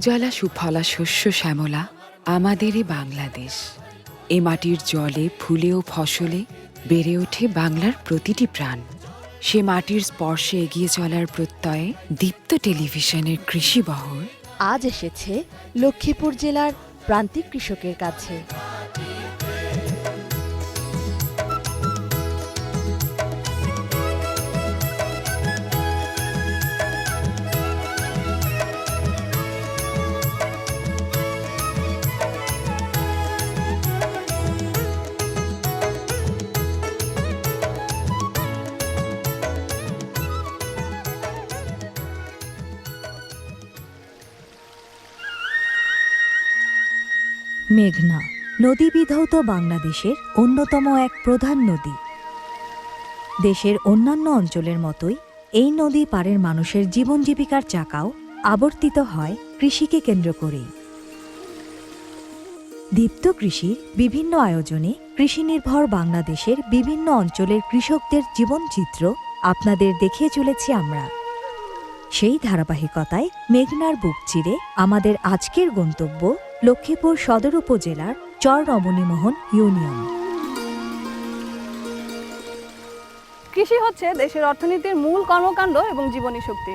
সুজলা সুফলা শস্য শ্যামলা আমাদেরই বাংলাদেশ। এ মাটির জলে, ফুলে ও ফসলে বেড়ে ওঠে বাংলার প্রতিটি প্রাণ। সে মাটির স্পর্শে এগিয়ে চলার প্রত্যয়ে দীপ্ত টেলিভিশনের কৃষি বহর আজ এসেছে লক্ষ্মীপুর জেলার প্রান্তিক কৃষকের কাছে। মেঘনা, নদী বিধৌত বাংলাদেশের অন্যতম এক প্রধান নদী। দেশের অন্যান্য অঞ্চলের মতোই এই নদী পাড়ের মানুষের জীবন জীবিকার চাকাও আবর্তিত হয় কৃষিকে কেন্দ্র করেই। দীপ্ত কৃষির বিভিন্ন আয়োজনে কৃষি নির্ভর বাংলাদেশের বিভিন্ন অঞ্চলের কৃষকদের জীবনচিত্র আপনাদের দেখিয়ে চলেছি আমরা। সেই ধারাবাহিকতায় মেঘনার বুক চিরে আমাদের আজকের গন্তব্য লক্ষ্মীপুর সদর উপজেলার চর রমণীমোহন ইউনিয়ন। কৃষি হচ্ছে দেশের অর্থনীতির মূল কর্মকাণ্ড এবং জীবনী শক্তি।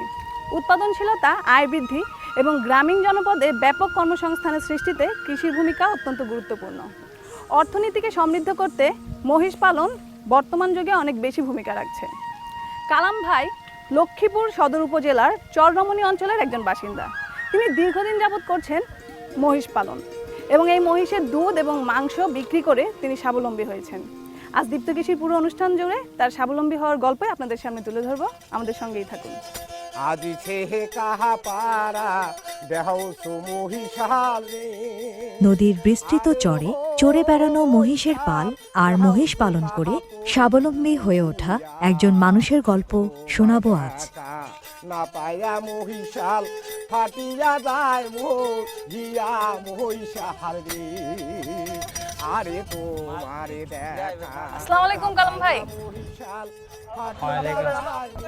উৎপাদনশীলতা, আয় বৃদ্ধি এবং গ্রামীণ জনপদে ব্যাপক কর্মসংস্থানের সৃষ্টিতে কৃষির ভূমিকা অত্যন্ত গুরুত্বপূর্ণ। অর্থনীতিকে সমৃদ্ধ করতে মহিষ পালন বর্তমান যুগে অনেক বেশি ভূমিকা রাখছে। কালাম ভাই লক্ষ্মীপুর সদর উপজেলার চররমণী অঞ্চলের একজন বাসিন্দা। তিনি দীর্ঘদিন যাবৎ করছেন মহিষ পালন। এবং এই মহিষের দুধ এবং মাংস বিক্রি করে তিনি স্বাবলম্বী হয়েছেন। আজ দীপ্ত কৃষির পুরো অনুষ্ঠান জুড়ে তার স্বাবলম্বী হওয়ার গল্পই আপনাদের সামনে তুলে ধরবো। আমাদের সঙ্গেই থাকুন। আজি ছেহে কাহা পারা দেহৌ সুমহিষালে নদীর বিস্তৃত চরে চড়ে বেড়ানো মহিষের পাল আর মহিষ পালন করে স্বাবলম্বী হয়ে ওঠা একজন মানুষের গল্প শোনাবো আজ। না পায়া মহিষাল ফাটিয়া যায় মোর গিয়া মহিষাল রে। আরে তোমারে দেখা। আসসালামু আলাইকুম কালাম ভাই।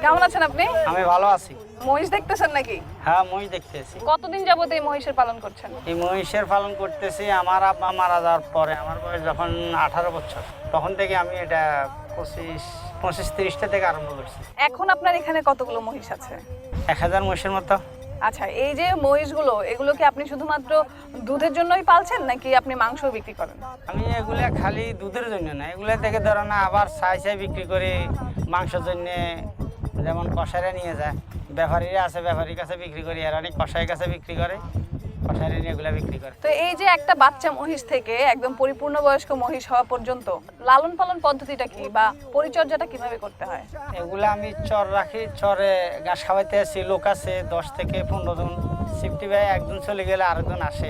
কেমন আছেন আপনি? আমি ভালো আছি। মহিষ দেখতেছেন নাকি? হ্যাঁ মহিষ দেখতেছি। কতদিন যাবত এই মহিষের পালন করছেন? এই মহিষের পালন করতেছি আমার আব্বা মারা যাওয়ার পরে আমার বয়স যখন আঠারো বছর তখন থেকে আমি এটা পঁচিশ পঁচিশ তিরিশটা থেকে আরম্ভ করছি। এখন আপনার এখানে কতগুলো মহিষ আছে? এক হাজার মহিষের মতো। আচ্ছা এই যে মহিষগুলো এগুলো কি আপনি শুধুমাত্র দুধের জন্যই পালছেন নাকি আপনি মাংস বিক্রি করেন? আমি এগুলা খালি দুধের জন্য না এগুলা থেকে ধরো না আবার ছাই ছাই বিক্রি করে মাংসের জন্যে। যেমন কষাইরা নিয়ে যায় ব্যাপারীরা আছে ব্যাপারীর কাছে বিক্রি করি আর অনেক কষাইয়ের কাছে বিক্রি করে। কষাইরা নিয়ে এগুলা বিক্রি করে। তো এই যে একটা বাচ্চা মহিষ থেকে একদম পরিপূর্ণ বয়স্ক মহিষ হওয়া পর্যন্ত লালন পালন পদ্ধতিটা কি বা পরিচর্যাটা কীভাবে করতে হয়? এগুলো আমি চর রাখি চরে ঘাস খাওয়াইতে আসি লোক আছে দশ থেকে পনেরো জন। সিফটি ভাই একজন চলে গেলে আরেকজন আসে।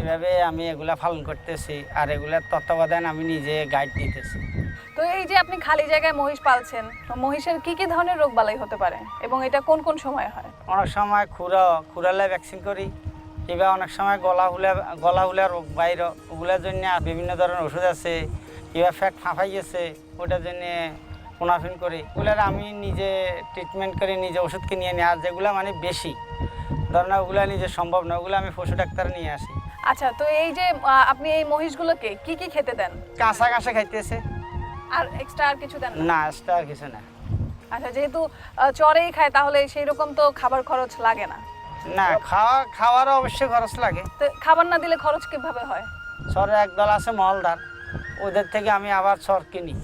এভাবে আমি এগুলা পালন করতেছি আর এগুলার তত্ত্বাবধান আমি নিজে গাইড দিতেছি। তো এই যে আপনি খালি জায়গায় মহিষ পালছেন তো মহিষের কি কি ধরনের রোগ বালাই হতে পারে এবং এটা কোন কোন সময় হয়? অনেক সময় খুরা খুরালে ভ্যাকসিন করি। কিংবা অনেক সময় গলা হুলা গলা হুলা রোগ বাইর ওগুলোর জন্য বিভিন্ন ধরনের ওষুধ আছে কিংবা ফ্যাট ফাঁফাই গেছে ওটার জন্য কোনাফিন করি। ওগুলার আমি নিজে ট্রিটমেন্ট করে নিজে ওষুধ কিনে নিয়ে আর যেগুলো মানে বেশি। ধরেন ওগুলো নিজে সম্ভব না ওগুলো আমি পশু ডাক্তার নিয়ে আসি। আচ্ছা তো এই যে আপনি এই মহিষগুলোকে কি কি খেতে দেন? কাঁচা কাঁচা খাইতেছে। আর এক্সট্রা আর কিছু দেন না? না এক্সট্রা আর কিছু না। আচ্ছা যেহেতু চরেই খায় তাহলে সেই রকম তো খাবার খরচ লাগে না। না খাওয়া খাওয়ারও অবশ্যই খরচ লাগে। তো খাবার না দিলে খরচ কীভাবে হয়? চরের একদল আছে মহলদার ওদের থেকে আমি আবার চর কিনি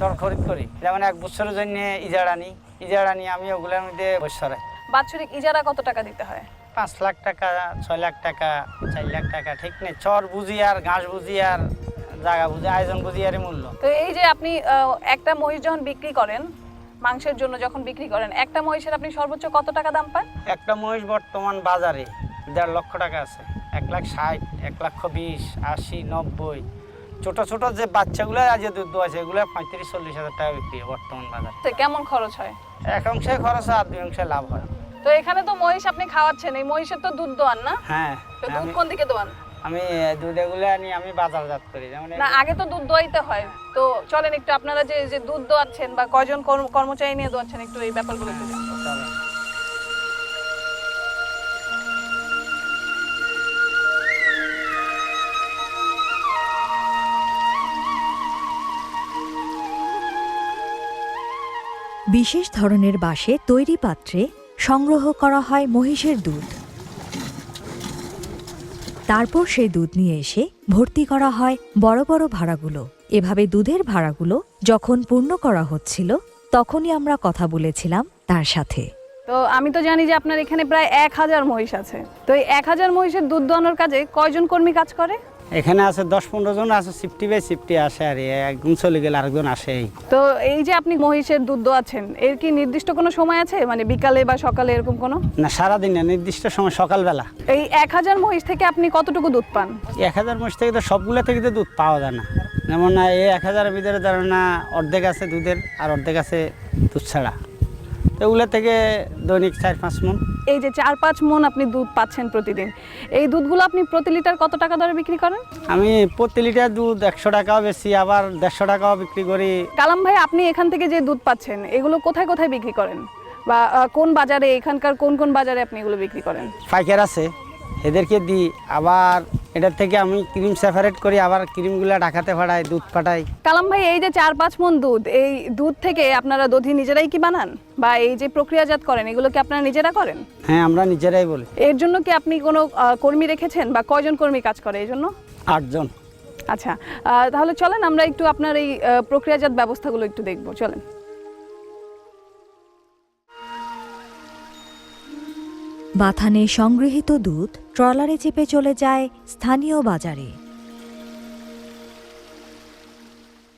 চর খরিদ করি। যেমন এক বছরের জন্য ইজারা নিই ইজারা নিয়ে আমি ওগুলোর মধ্যে বছরে বাৎসরিক ইজারা কত টাকা দিতে হয়? পাঁচ লাখ টাকা ছয় লাখ টাকা চার লাখ টাকা ঠিক নেই। চর বুঝি আর ঘাস বুঝি আর জায়গা বুঝি আয়োজন বুঝি আর মূল্য। তো এই যে আপনি একটা মহিষ যখন বিক্রি করেন মাংসের জন্য যখন বিক্রি করেন একটা মহিষের আপনি সর্বোচ্চ কত টাকা দাম পান? একটা মহিষ বর্তমান বাজারে দেড় লক্ষ টাকা আছে। এক লাখ ষাট এক লক্ষ বিশ আশি নব্বই। ছোট ছোট যে বাচ্চাগুলো আজ দুধ আছে এগুলো পঁয়ত্রিশ চল্লিশ হাজার টাকা বিক্রি হয় বর্তমান বাজারে। তো কেমন খরচ হয়? এক অংশে খরচ হয় আর দুই অংশে লাভ হয়। তো এখানে তো মহিষ আপনি খাওয়াচ্ছেন এই মহিষের তো দুধ দোয়ান না? হ্যাঁ তো দুধ কোন দিকে দোয়ান? আমি দুধেগুলো আনি আমি বাজারজাত করি। যেমন না আগে তো দুধ দোয়াইতে হয়। তো চলেন একটু আপনারা যে যে দুধ দোয়াচ্ছেন বা কজন কর্মচারী নিয়ে দোয়াচ্ছেন একটু এই ব্যাপারগুলো একটু বিশেষ ধরনের বাসে তৈরি পাত্রে সংগ্রহ করা হয় মহিষের দুধ। তারপর সেই দুধ নিয়ে এসে ভর্তি করা হয় বড় বড় ভাড়াগুলো। এভাবে দুধের ভাড়াগুলো যখন পূর্ণ করা হচ্ছিল, তখনই আমরা কথা বলেছিলাম তার সাথে। তো আমি তো জানি যে আপনার এখানে প্রায় এক হাজার মহিষ আছে। তো এই এক হাজার মহিষের দুধ দোয়ানোর কাজে কয়জন কর্মী কাজ করে? এখানে আছে দশ পনেরো জন আছে সিফটি বাই সিফটি আসে আর একজন চলে গেলে আরেকজন আসে। তো এই যে আপনি মহিষের দুধ দোয়াচ্ছেন এর কি নির্দিষ্ট কোনো সময় আছে? মানে বিকালে বা সকালে এরকম কোনো? না সারাদিন না নির্দিষ্ট সময় সকালবেলা। এই এক হাজার মহিষ থেকে আপনি কতটুকু দুধ পান? এক হাজার মহিষ থেকে তো সবগুলো থেকে তো দুধ পাওয়া যায় না। যেমন না এই এক হাজারের ভিতরে ধরো না অর্ধেক আছে দুধের আর অর্ধেক আছে দুধ ছাড়া। তো ওগুলো থেকে দৈনিক চার পাঁচ মন এই যে চার পাঁচ মন আপনি দুধ পাচ্ছেন প্রতিদিন এই দুধগুলো আপনি প্রতি লিটার কত টাকা দরে বিক্রি করেন? আমি প্রতি লিটার দুধ একশো টাকাও বেশি আবার দেড়শো টাকাও বিক্রি করি। কালাম ভাই আপনি এখান থেকে যে দুধ পাচ্ছেন এগুলো কোথায় কোথায় বিক্রি করেন? বা কোন বাজারে এখানকার কোন কোন বাজারে আপনি এগুলো বিক্রি করেন? পাইকার আছে এদেরকে দিই আবার এটার থেকে আমি ক্রিম সেপারেট করি আবার ক্রিমগুলো ঢাকাতে পাঠাই দুধ পাঠাই কালাম ভাই এই যে চার পাঁচ মন দুধ এই দুধ থেকে আপনারা দধি নিজেরাই কি বানান? বা এই যে প্রক্রিয়াজাত করেন এগুলো কি আপনারা নিজেরা করেন? হ্যাঁ আমরা নিজেরাই বলি। এর জন্য কি আপনি কোনো কর্মী রেখেছেন? বা কয়জন কর্মী কাজ করে এই জন্য? আটজন। আচ্ছা তাহলে চলেন আমরা একটু আপনার এই প্রক্রিয়াজাত ব্যবস্থাগুলো একটু দেখব চলেন। বাথানে সংগৃহীত দুধ ট্রলারে চেপে চলে যায় স্থানীয় বাজারে।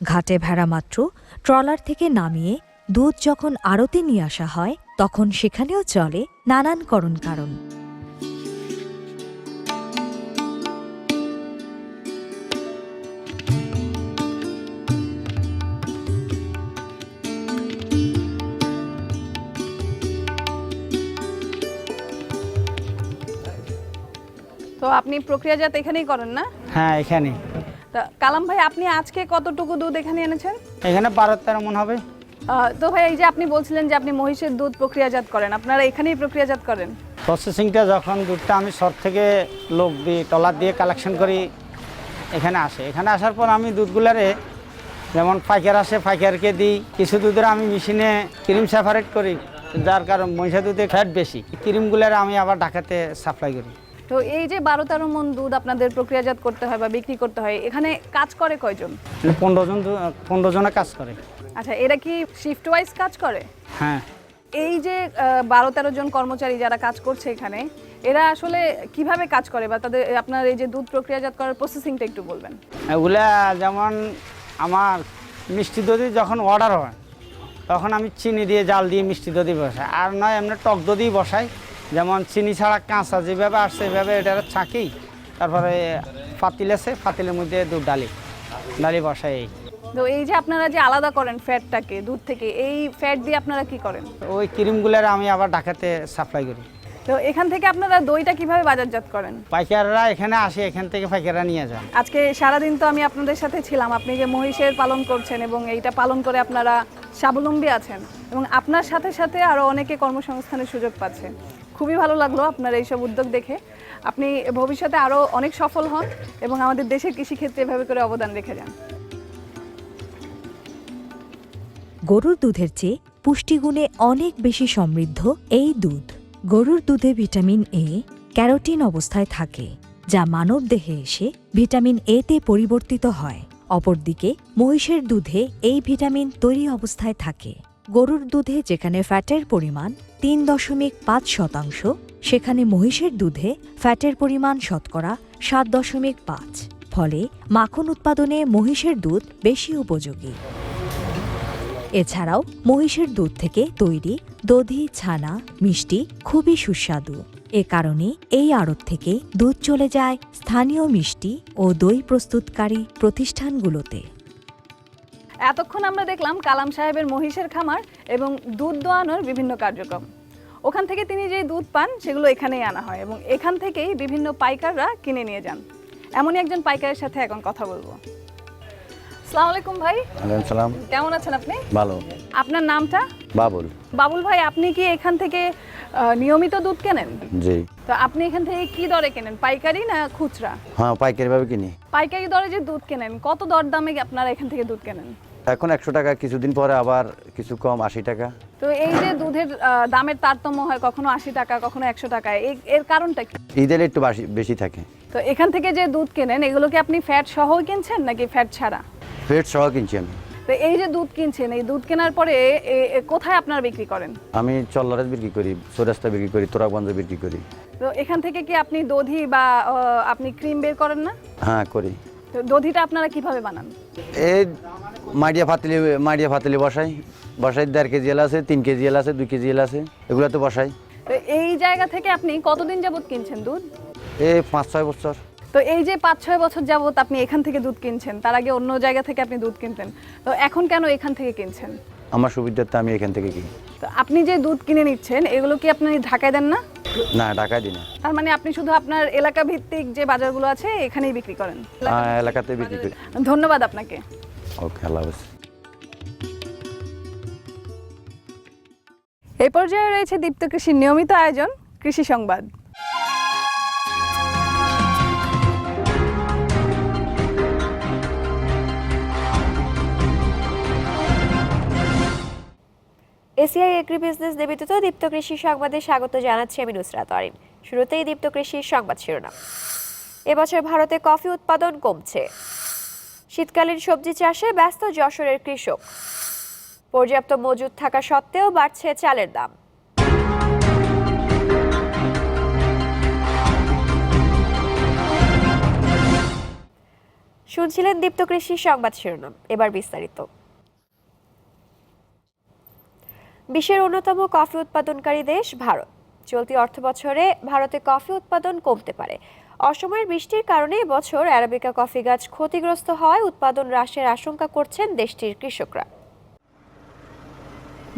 ঘাটে ভেড়া মাত্র ট্রলার থেকে নামিয়ে দুধ যখন আড়তে নিয়ে আসা হয়, তখন সেখানেও চলে নানান করণ কারণ তো আপনি প্রক্রিয়াজাত এখানেই করেন না? হ্যাঁ এখানে তা কালাম ভাই আপনি আজকে কতটুকু দুধ এখানে এনেছেন? এখানে বারো তেরো মন হবে। আহ, তো ভাই এই যে আপনি বলছিলেন যে আপনি মহিষের দুধ প্রক্রিয়াজাত করেন আপনারা এখানেই প্রক্রিয়াজাত করেন? প্রসেসিংটা যখন দুধটা আমি শর্ট থেকে লোক দিই টলার দিয়ে কালেকশন করি এখানে আসে। এখানে আসার পর আমি দুধগুলারে যেমন পাইকার আসে পাইকারকে দিই। কিছু দুধের আমি মেশিনে ক্রিম সেপারেট করি যার কারণ মহিষা দুধে ফ্যাট বেশি। ক্রিমগুলার আমি আবার ঢাকাতে সাপ্লাই করি। তো এই যে বারো তেরো মন দুধ আপনাদের প্রক্রিয়াজাত করতে হয় বা বিক্রি করতে হয় এখানে কাজ করে কয়জন? পনেরো জন পনেরো জনে কাজ করে। আচ্ছা এরা কি শিফট ওয়াইজ কাজ করে? হ্যাঁ। এই যে বারো তেরো জন কর্মচারী যারা কাজ করছে এখানে এরা আসলে কীভাবে কাজ করে বা তাদের আপনার এই যে দুধ প্রক্রিয়াজাত করার প্রসেসিংটা একটু বলবেন। ওগুলা যেমন আমার মিষ্টি দধি যখন অর্ডার হয় তখন আমি চিনি দিয়ে জাল দিয়ে মিষ্টি দধি বসাই। আর নয় এমনি টক দধি বসাই। যেমন চিনি ছাড়া কাঁচা যেভাবে আসছে সেভাবে এটা ছাঁকি তারপরে ফাতিল আছে ফাতিলের মধ্যে দুধ ডালি। ডালি বসাই এই। তো এই যে আপনারা যে আলাদা করেন ফ্যাটটাকে দুধ থেকে এই ফ্যাট দিয়ে আপনারা কি করেন? ওই ক্রিমগুলার আমি আবার ঢাকাতে সাপ্লাই করি। তো এখান থেকে আপনারা দইটা কীভাবে বাজারজাত করেন? পাইকাররা এখানে আসে এখান থেকে পাইকাররা নিয়ে যান। আজকে সারাদিন তো আমি আপনাদের সাথে ছিলাম আপনি যে মহিষের পালন করছেন এবং এইটা পালন করে আপনারা স্বাবলম্বী আছেন এবং আপনার সাথে সাথে আরও অনেকে কর্মসংস্থানের সুযোগ পাচ্ছে। খুবই ভালো লাগল আপনার এইসব উদ্যোগ দেখে। আপনি ভবিষ্যতে আরও অনেক সফল হন এবং আমাদের দেশের কৃষিক্ষেত্রে এভাবে করে অবদান রেখে যান। গরুর দুধের চেয়ে পুষ্টিগুণে অনেক বেশি সমৃদ্ধ এই দুধ। গরুর দুধে ভিটামিন এ ক্যারোটিন অবস্থায় থাকে, যা মানব দেহে এসে ভিটামিন এতে পরিবর্তিত হয়। অপরদিকে মহিষের দুধে এই ভিটামিন তৈরি অবস্থায় থাকে। গরুর দুধে যেখানে ফ্যাটের পরিমাণ তিন দশমিক পাঁচ শতাংশ, সেখানে মহিষের দুধে ফ্যাটের পরিমাণ শতকরা সাত দশমিক পাঁচ। ফলে মাখন উৎপাদনে মহিষের দুধ বেশি উপযোগী। এছাড়াও মহিষের দুধ থেকে তৈরি দধি, ছানা, মিষ্টি খুবই সুস্বাদু। এ কারণে এই আড়ত থেকে দুধ চলে যায় স্থানীয় মিষ্টি ও দই প্রস্তুতকারী প্রতিষ্ঠানগুলোতে। এতক্ষণ আমরা দেখলাম কালাম সাহেবের মহিষের খামার এবং দুধ দোয়ানোর বিভিন্ন কার্যক্রম। ওখান থেকে তিনি যে দুধ পান সেগুলো এখানেই আনা হয় এবং এখান থেকেই বিভিন্ন পাইকাররা কিনে নিয়ে যান। এমনই একজন পাইকারের সাথে এখন কথা বলব। আসসালামু আলাইকুম ভাই। ওয়ালাইকুম সালাম। কেমন আছেন আপনি? ভালো। আপনার নামটা? বাবুল। বাবুল ভাই আপনি কি এখান থেকে নিয়মিত দুধ কেনেন? জি। তো আপনি এখান থেকে কি দরে কেনেন পাইকারি না খুচরা? হ্যাঁ পাইকারি ভাবে কিনি। পাইকারি দরে যে দুধ কেনেন কত দর দামে আপনারা এখান থেকে দুধ কেনেন? এখন একশো টাকা কিছুদিন পরে আবার কিছু কম আশি টাকা। তো এই যে দুধের দামের তারতম্য হয় কখনো আশি টাকা কখনো একশো টাকা এর কারণটা কি? ঈদের একটু বেশি থাকে। তো এখান থেকে যে দুধ কেনেন এগুলো কি আপনি ফ্যাট সহ কিনছেন নাকি ফ্যাট ছাড়া? ফেট সহ কিনছি আমি। তো এই যে দুধ কিনছেন এই দুধ কেনার পরে কোথায় আপনারা বিক্রি করেন? আমি চল্লারে বিক্রি করি চৌরাস্তা বিক্রি করি তোরাগঞ্জে বিক্রি করি। তো এখান থেকে কি আপনি দধি বা আপনি ক্রিম বের করেন না? হ্যাঁ করি। তো দধিটা আপনারা কীভাবে বানান? এই মাডিয়া ফাতলি মাডিয়া ফাতলি বসাই। বসাই দেড় কেজি এল আছে তিন কেজি এল আছে দুই কেজি এল আছে এগুলো তো বসাই। তো এই জায়গা থেকে আপনি কতদিন যাবত কিনছেন দুধ? এই পাঁচ ছয় বছর। তো এই যে পাঁচ ছয় বছর যাবত আপনি এখান থেকে দুধ কিনছেন তার আগে অন্য জায়গা থেকে আপনি দুধ কিনতেন। তো এখন কেন এখান থেকে কিনছেন? আমার সুবিধার্থে আমি এখান থেকে কিনি। তো আপনি যে দুধ কিনে নিচ্ছেন এগুলো কি আপনি ঢাকায় দেন না? না টাকা দিই না। তার মানে আপনি শুধু আপনার এলাকা ভিত্তিক যে বাজারগুলো আছে এখানেই বিক্রি করেন? আহ, এলাকাতে বিক্রি করি। ধন্যবাদ আপনাকে। ওকে আল্লাহ হাফেজ এই পর্যায়ে রয়েছে দীপ্ত কৃষির নিয়মিত আয়োজন কৃষি সংবাদ। এসিআই এগ্রি বিজনেস নিবেদিত দীপ্ত কৃষি সংবাদে স্বাগত জানাচ্ছি আমি নুসরাত অরিন শুরুতেই দীপ্ত কৃষির সংবাদ শিরোনাম। এবছর ভারতে কফি উৎপাদন কমছে। শীতকালীন সবজি চাষে ব্যস্ত যশোরের কৃষক। পর্যাপ্ত মজুদ থাকা সত্ত্বেও বাড়ছে চালের দাম। শুনছিলেন দীপ্ত কৃষি সংবাদ শিরোনাম, এবার বিস্তারিত। বিশ্বের অন্যতম কফি উৎপাদনকারী দেশ ভারত। চলতি অর্থবছরে ভারতে কফি উৎপাদন কমতে পারে। অসময়ের বৃষ্টির কারণে এবছর অ্যারাবিকা কফি গাছ ক্ষতিগ্রস্ত হওয়ায় উৎপাদন হ্রাসের আশঙ্কা করছেন দেশটির কৃষকরা।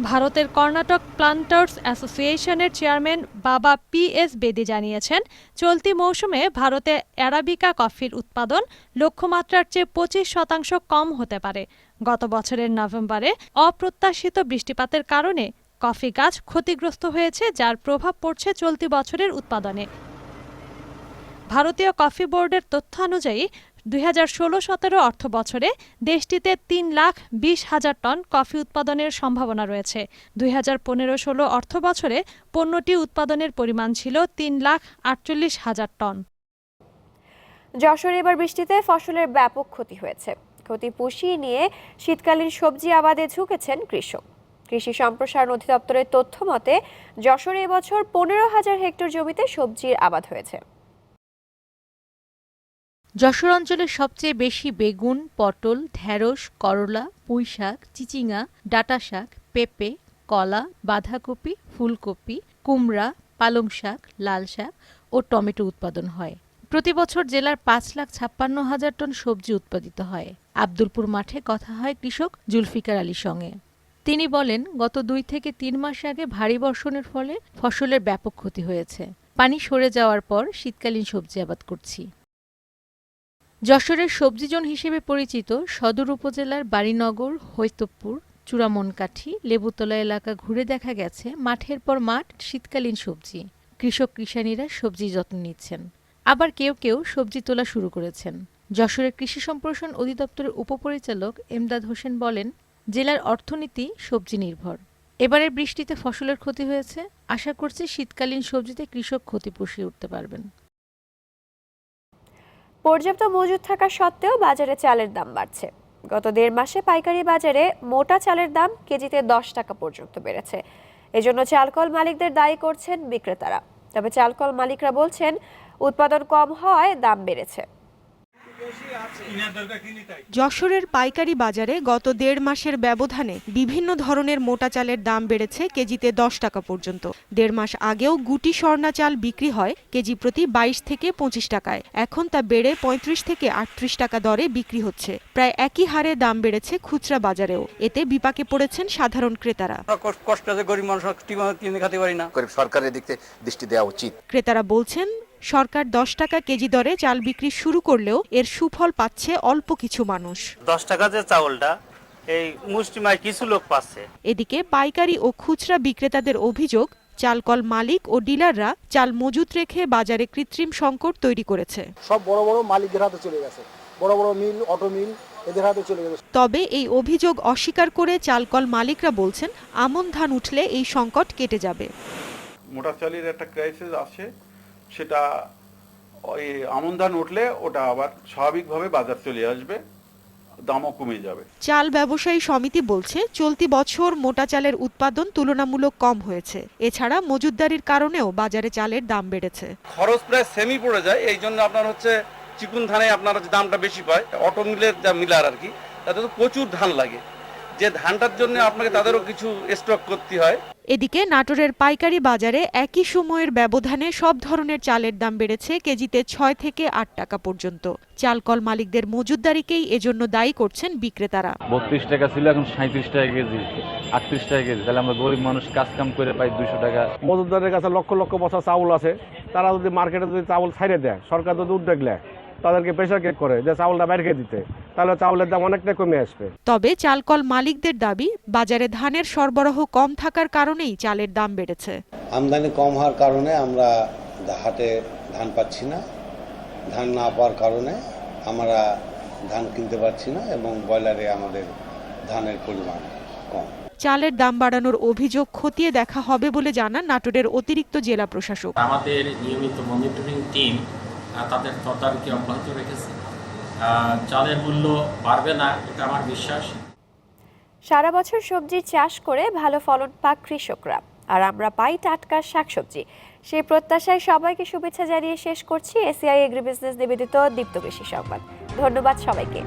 ভারতের কর্ণাটক প্লান্টার্স অ্যাসোসিয়েশনের chairman Baba P S Bedi জানিয়েছেন, চলতি মৌসুমে ভারতে অ্যারাবিকা কফির উৎপাদন লক্ষ্যমাত্রার চেয়ে পঁচিশ শতাংশ কম হতে পারে। গত বছরের নভেম্বরে অপ্রত্যাশিত বৃষ্টিপাতের কারণে কফি গাছ ক্ষতিগ্রস্ত হয়েছে, যার প্রভাব পড়ছে চলতি বছরের উৎপাদনে। ভারতীয় কফি বোর্ডের তথ্যানুযায়ী দুই হাজার ষোলো সতেরো অর্থ বছরে দেশটিতে তিন লাখ বিশ হাজার টন কফি উৎপাদনের সম্ভাবনা রয়েছে। দুই হাজার পনেরো ষোলো অর্থ বছরে পণ্যটি উৎপাদনের পরিমাণ ছিল তিন লাখ আটচল্লিশ হাজার টন। যশোরে এবার বৃষ্টিতে ফসলের ব্যাপক ক্ষতি হয়েছে। ক্ষতি পুষিয়ে নিয়ে শীতকালীন সবজি আবাদে ঝুঁকেছেন কৃষক। কৃষি সম্প্রসারণ অধিদপ্তরের তথ্য মতে, যশোরে এবছর পনেরো হাজার হেক্টর জমিতে সবজির আবাদ হয়েছে। যশোর অঞ্চলে সবচেয়ে বেশি বেগুন, পটল ঢ্যাঁড়স করলা, পুঁইশাক, চিচিঙা ডাঁটা শাক পেঁপে, কলা, বাঁধাকপি, ফুলকপি, কুমড়া পালং শাক লাল শাক ও টমেটো উৎপাদন হয়। প্রতি বছর জেলার পাঁচ লাখ ছাপ্পান্ন হাজার টন সবজি উৎপাদিত হয়। আব্দুলপুর মাঠে কথা হয় কৃষক জুলফিকার আলীর সঙ্গে। তিনি বলেন, গত দুই থেকে তিন মাস আগে ভারী বর্ষণের ফলে ফসলের ব্যাপক ক্ষতি হয়েছে। পানি সরে যাওয়ার পর শীতকালীন সবজি আবাদ করছি। যশোরের সবজি জোন হিসেবে পরিচিত সদর উপজেলার বাড়িনগর, হৈতবপুর, চূড়ামনকাঠি, লেবুতলা এলাকা ঘুরে দেখা গেছে মাঠের পর মাঠ, শীতকালীন সবজি। কৃষক কৃষানীরা সবজি যত্ন নিচ্ছেন। আবার কেউ কেউ সবজি তোলা শুরু করেছেন। যশোরের কৃষি সম্প্রসারণ অধিদপ্তরের উপপরিচালক এমদাদ হোসেন বলেন, জেলার অর্থনীতি সবজি নির্ভর। এবারের বৃষ্টিতে ফসলের ক্ষতি হয়েছে। আশা করছি শীতকালীন সবজিতে কৃষক ক্ষতি পুষিয়ে উঠতে পারবেন। পর্যাপ্ত মজুদ থাকা সত্ত্বেও বাজারে চালের দাম বাড়ছে। গত দেড় মাসে পাইকারি বাজারে মোটা চালের দাম কেজিতে দশ টাকা পর্যন্ত বেড়েছে। এজন্য চালকল মালিকদের দায়ী করছেন বিক্রেতারা। তবে চালকল মালিকরা বলছেন, উৎপাদন কম হওয়ায় দাম বেড়েছে। যশোরের পাইকারি বাজারে গত দেড় মাসের ব্যবধানে বিভিন্ন ধরনের মোটা চালের দাম বেড়েছে কেজিতে দশ টাকা পর্যন্ত। দেড় মাস আগেও গুটি স্বর্ণা চাল বিক্রি হয় কেজি প্রতি বাইশ থেকে পঁচিশ টাকায়। এখন তা বেড়ে পঁয়ত্রিশ থেকে আটত্রিশ টাকা দরে বিক্রি হচ্ছে। প্রায় একই হারে দাম বেড়েছে খুচরা বাজারেও। এতে বিপাকে পড়েছেন সাধারণ ক্রেতারা। কষ্ট আছে গরিব মানুষ কিনে খাতে পারি না। সরকারের দিক থেকে দৃষ্টি দেওয়া উচিত। ক্রেতারা বলছেন সরকার দশ টাকা কেজি দরে চাল বিক্রি শুরু করলেও এর সুফল পাচ্ছে অল্প কিছু মানুষ। দশ টাকা যে চাউলটা এই মুষ্টিমায় কিছু লোক পাচ্ছে। এদিকে পাইকারি ও খুচরা বিক্রেতাদের অভিযোগ চালকল মালিক ও ডিলাররা চাল মজুত রেখে বাজারে কৃত্রিম সংকট তৈরি করেছে। সব বড় বড় মালিকদের হাতে চলে গেছে। বড় বড় মিল অটো মিল এদের হাতে চলে যাবে তবে এই অভিযোগ অস্বীকার করে চালকল মালিকরা বলছেন আমন ধান উঠলে এই সংকট কেটে যাবে। মোটা চালের একটা ক্রাইসিস আছে সেটা ওই আমন ধান উঠলে ওটা আবার স্বাভাবিকভাবে বাজার চলে আসবে দামও কমে যাবে। চাল ব্যবসায়ী সমিতি বলছে চলতি বছর মোটা চালের উৎপাদন তুলনামূলক কম হয়েছে। এছাড়া মজুতদারির কারণেও বাজারে চালের দাম বেড়েছে। খরচ প্রায় সেমি পড়ে যায় এই জন্য আপনার হচ্ছে চিকুন ধানে আপনার হচ্ছে দামটা বেশি পায়। অটো মিলের যা মিলার আর কি তাতে তো প্রচুর ধান লাগে। যে ধানটার জন্য আপনাকে তাদেরও কিছু স্টক করতে হয়। এদিকে নাটোরের পাইকারি বাজারে একই সময়ের ব্যবধানে সব ধরনের চালের দাম বেড়েছে কেজিতে ছয় থেকে আট টাকা পর্যন্ত। চালকল মালিকদের মজুতদারিকেই এজন্য দায়ী করছেন বিক্রেতারা। বত্রিশ টাকা ছিল এখন সাঁত্রিশ টাকা কেজি আটত্রিশ টাকা কেজি। তাহলে আমরা গরিব মানুষ কাজ কাম করে পাই দুশো টাকা। মজুদারের কাছে লক্ষ লক্ষ বছর চাউল আছে। তারা যদি মার্কেটে যদি চাউল ছাইড়ে দেয় সরকার যদি উদ্যোগ নেয় তাদেরকে প্রেশার কেক করে যে চাউলটা বাইরে দিতে। তাহলে চাউলের দাম অনেকটা কমে আসবে। তবে চালকল মালিকদের দাবি বাজারে ধানের সরবরাহ কম থাকার কারণেই চালের দাম বেড়েছে। আমদানি কম হওয়ার কারণে আমরা হাটে ধান পাচ্ছি না। ধান না পাওয়ার কারণে আমরা ধান কিনতে পারছি না এবং ব্রয়লারে আমাদের ধানের পরিমাণ কম। চালের দাম বাড়ানোর অভিযোগ খতিয়ে দেখা হবে বলে জানান নাটোরের অতিরিক্ত জেলা প্রশাসক। আমাদের নিয়মিত মনিটরিং টিম তাদের তদারকি অব্যাহত রেখেছে। চালের মূল্য বাড়বে না এটা আমার বিশ্বাস। সারা বছর সবজি চাষ করে ভালো ফলন পাক কৃষকরা। আর আমরা পাই টাটকা শাকসবজি। সেই প্রত্যাশায় সবাইকে শুভেচ্ছা জানিয়ে শেষ করছি এসিআই এগ্রি বিজনেস নিবেদিত দীপ্ত কৃষি সংবাদ। ধন্যবাদ সবাইকে।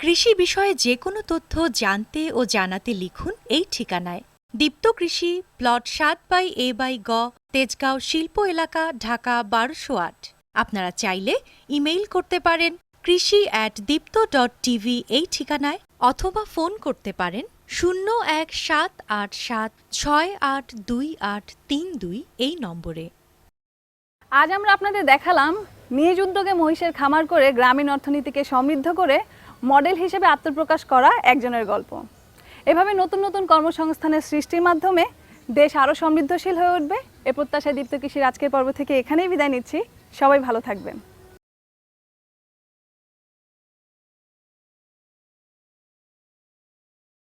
কৃষি বিষয়ে যে কোনো তথ্য জানতে ও জানাতে লিখুন এই ঠিকানায়। দীপ্ত কৃষি, প্লট সাত বাই এ বাই গ, তেজগাঁও শিল্প এলাকা, ঢাকা বারোশো আট। আপনারা চাইলে ইমেইল করতে পারেন কৃষি অ্যাট দীপ্ত ডট টিভি এই ঠিকানায় অথবা ফোন করতে পারেন শূন্য এক সাত আট সাত ছয় আট দুই আট তিন দুই এই নম্বরে। আজ আমরা আপনাদের দেখালাম নিজ উদ্যোগে মহিষের খামার করে গ্রামীণ অর্থনীতিকে সমৃদ্ধ করে মডেল হিসেবে আত্মপ্রকাশ করা একজনের গল্প। এভাবে নতুন নতুন কর্মসংস্থানের সৃষ্টির মাধ্যমে দেশ আরও সমৃদ্ধশীল হয়ে উঠবে। এ প্রত্যাশায় দীপ্ত কৃষির আজকের পর্ব থেকে এখানেই বিদায় নিচ্ছি। সবাই ভালো থাকবেন।